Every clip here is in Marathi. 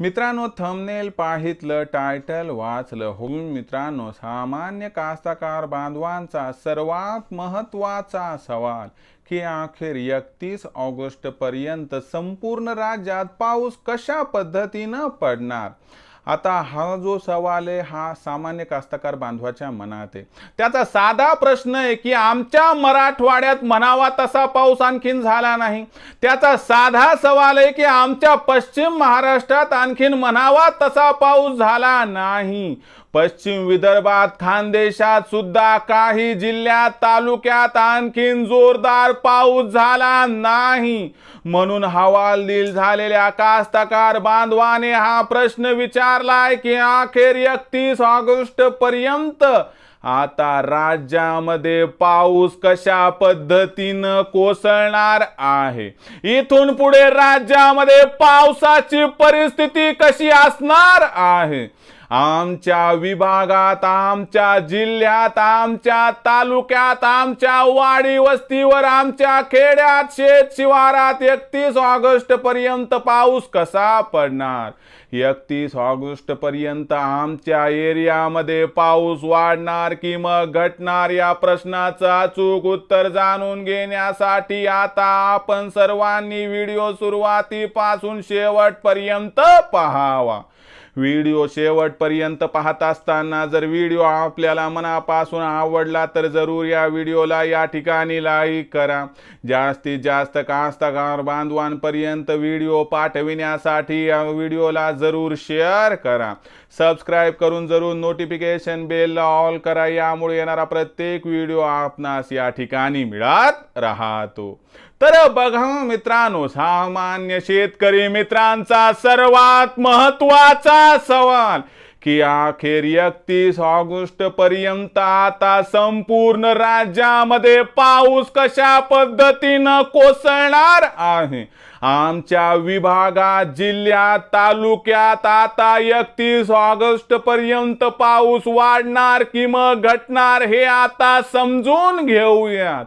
मित्रांनो थंबनेल पाहितलं टायटल वाचलं होऊन मित्रांनो सामान्य कास्तकार बांधवांचा सर्वात महत्त्वाचा सवाल की अखेर एकतीस ऑगस्ट पर्यंत संपूर्ण राज्यात पाऊस कशा पद्धतीनं पडणार? आता हा जो सवाल आहे हा सामान्य कास्तकार बांधवाच्या मनात आहे. त्याचा साधा प्रश्न आहे की आमच्या मराठवाड्यात म्हणावा तसा पाऊस आणखीन झाला नाही. त्याचा साधा सवाल आहे की आमच्या पश्चिम महाराष्ट्रात आणखीन म्हणावा तसा पाऊस झाला नाही. पश्चिम विदर्भात खानदेशात सुद्धा काही जिल्ह्यात तालुक्यात आणखीन जोरदार पाऊस झाला नाही. म्हणून हवालदिल झालेल्या कास्तकार बांधवाने हा प्रश्न विचारलाय की अखेर एकतीस ऑगस्ट पर्यंत आता राज्यामध्ये पाऊस कशा पद्धतीनं कोसळणार आहे? इथून पुढे राज्यामध्ये पावसाची परिस्थिती कशी असणार आहे? आमच्या विभागात आमच्या जिल्ह्यात आमच्या तालुक्यात आमच्या वाडी वस्तीवर आमच्या खेड्यात शेत शिवारात एकतीस ऑगस्ट पर्यंत पाऊस कसा पडणार? एकतीस ऑगस्ट पर्यंत आमच्या एरियामध्ये पाऊस वाढणार की मग घटणार या प्रश्नाचं अचूक उत्तर जाणून घेण्यासाठी आता आपण सर्वांनी व्हिडिओ सुरुवातीपासून शेवटपर्यंत पहावा. व्हिडिओ शेवटपर्यंत पाहत असताना जर व्हिडिओ आपल्याला मनापासून आवडला तर जरूर या व्हिडिओला या ठिकाणी लाईक करा. जास्तीत जास्त कास्तकार बांधवांपर्यंत व्हिडिओ पाठविण्यासाठी या व्हिडिओला जरूर शेअर करा. सबस्क्राईब करून जरूर नोटिफिकेशन बेलला ऑल करा. यामुळे येणारा प्रत्येक व्हिडिओ आपणास या ठिकाणी मिळत राहतो. तर बघा मित्रांनो सामान्य शेतकरी मित्रांचा सर्वात महत्त्वाचा सवाल की अखेर एकतीस ऑगस्ट पर्यंत आता संपूर्ण राज्यामध्ये पाऊस कशा पद्धतीनं कोसळणार आहे? आमच्या विभागात जिल्ह्यात तालुक्यात आता एकतीस ऑगस्ट पर्यंत पाऊस वाढणार की मग घटणार हे आता समजून घेऊयात.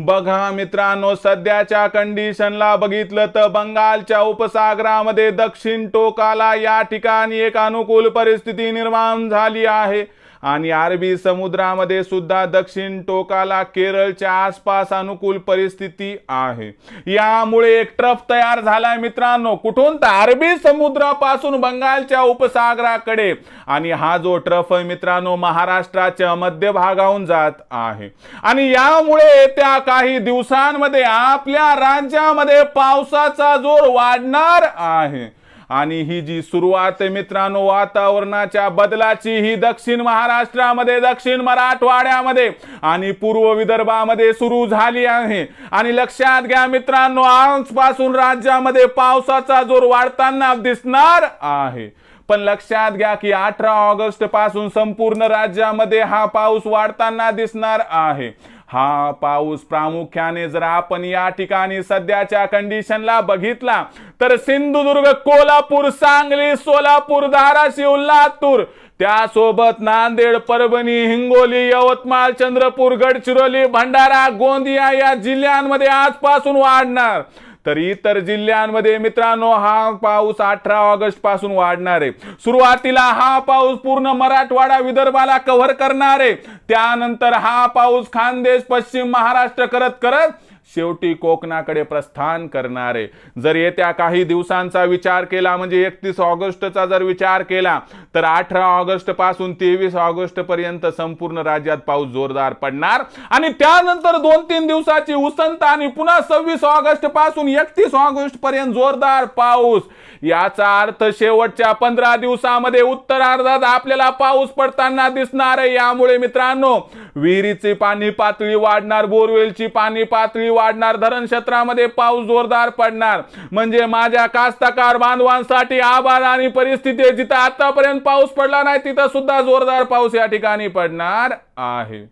बघा मित्रांनो सध्याच्या कंडिशनला बघितलं तर बंगालच्या उपसागरामध्ये दक्षिण टोकाला या ठिकाणी एक अनुकूल परिस्थिती निर्माण झाली आहे. आणि अरबी समुद्रामध्ये सुद्धा दक्षिण टोकाला केरळच्या आसपास अनुकूल परिस्थिती आहे. यामुळे एक ट्रफ तयार झालाय मित्रांनो. कुठून? तर अरबी समुद्रापासून बंगालच्या उपसागराकडे. आणि हा जो ट्रफ आहे मित्रांनो महाराष्ट्राच्या मध्य भागाहून जात आहे. आणि यामुळे येत्या काही दिवसांमध्ये आपल्या राज्यामध्ये पावसाचा जोर वाढणार आहे. आणि ही जी सुरुवात आहे मित्रांनो वातावरणाच्या बदलाची ही दक्षिण महाराष्ट्रामध्ये दक्षिण मराठवाड्यामध्ये आणि पूर्व विदर्भामध्ये सुरू झाली आहे. आणि लक्षात घ्या मित्रांनो आजपासून राज्यामध्ये पावसाचा जोर वाढताना दिसणार आहे. पण लक्षात घ्या की अठरा ऑगस्टपासून संपूर्ण राज्यामध्ये हा पाऊस वाढताना दिसणार आहे. हा पाऊस प्रामुख्याने जर आपण या ठिकाणी सध्याच्या कंडिशनला बघितला तर सिंधुदुर्ग कोल्हापूर सांगली सोलापूर धाराशिव लातूर त्यासोबत नांदेड परभणी हिंगोली यवतमाळ चंद्रपूर गडचिरोली भंडारा गोंदिया या जिल्ह्यांमध्ये आजपासून वाढणार. तर इतर जिल्ह्यांमध्ये मित्रांनो हा पाऊस अठरा ऑगस्टपासून वाढणार. आहे सुरुवातीला हा पाऊस पूर्ण मराठवाडा विदर्भाला कव्हर करणार. आहे त्यानंतर हा पाऊस खानदेश पश्चिम महाराष्ट्र करत करत शेवटी कोकणाकडे प्रस्थान करणारे. जर येत्या काही दिवसांचा विचार केला म्हणजे एकतीस ऑगस्टचा जर विचार केला तर अठरा ऑगस्टपासून तेवीस ऑगस्ट पर्यंत संपूर्ण राज्यात पाऊस जोरदार पडणार. आणि त्यानंतर दोन तीन दिवसाची उसंत आणि पुन्हा सव्वीस ऑगस्टपासून एकतीस ऑगस्ट पर्यंत जोरदार पाऊस. याचा अर्थ शेवटच्या पंधरा दिवसामध्ये उत्तरार्धात आपल्याला पाऊस पडताना दिसणार आहे. यामुळे मित्रांनो विहिरीची पाणी पातळी वाढणार बोरवेलची पाणी पातळी वाढणार धरण क्षेत्रामध्ये पाऊस जोरदार पडणार. म्हणजे माझ्या कास्तकार बांधवांसाठी आभार आणि परिस्थिती जिथं आतापर्यंत पाऊस पडला नाही तिथं सुद्धा जोरदार पाऊस या ठिकाणी पडणार आहे.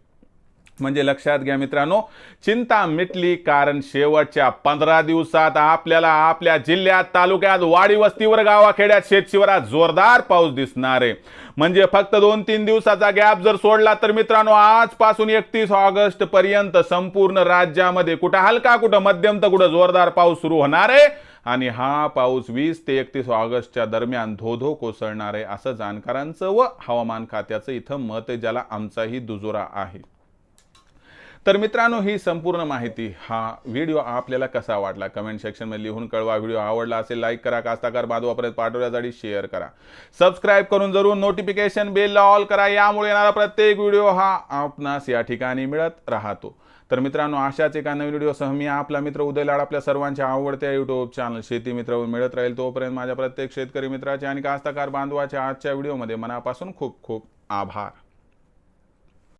म्हणजे लक्षात घ्या मित्रांनो चिंता मिटली कारण शेवटच्या पंधरा दिवसात आपल्याला आपल्या जिल्ह्यात तालुक्यात वाडी वस्तीवर गावाखेड्यात शेतशिवरात जोरदार पाऊस दिसणार आहे. म्हणजे फक्त दोन तीन दिवसाचा गॅप जर सोडला तर मित्रांनो आजपासून एकतीस ऑगस्ट पर्यंत संपूर्ण राज्यामध्ये कुठं हलका कुठं मध्यम तर कुठं जोरदार पाऊस सुरू होणार आहे. आणि हा पाऊस वीस ते एकतीस ऑगस्टच्या दरम्यान धो धो कोसळणार आहे असं जाणकारांचं व हवामान खात्याचं इथं मत आहे ज्याला आमचाही दुजोरा आहे. तर मित्रांनो ही संपूर्ण माहिती हा व्हिडिओ आपल्याला कसा वाटला? कमेंट सेक्शनमध्ये लिहून कळवा. व्हिडिओ आवडला असेल लाईक करा. कास्ताकार बांधवापर्यंत पाठवण्यासाठी शेअर करा. सबस्क्राईब करून जरूर नोटिफिकेशन बेलला ऑल करा. यामुळे येणारा प्रत्येक व्हिडिओ हा आपणास या ठिकाणी मिळत राहतो. तर मित्रांनो अशाच एका नवीन व्हिडिओसह मी आपला मित्र उदय लाड आपल्या सर्वांच्या आवडत्या युट्यूब चॅनल शेती मित्र मिळत राहील. तोपर्यंत माझ्या प्रत्येक शेतकरी मित्राचे आणि कास्ताकार बांधवाच्या आजच्या व्हिडिओमध्ये मनापासून खूप खूप आभार.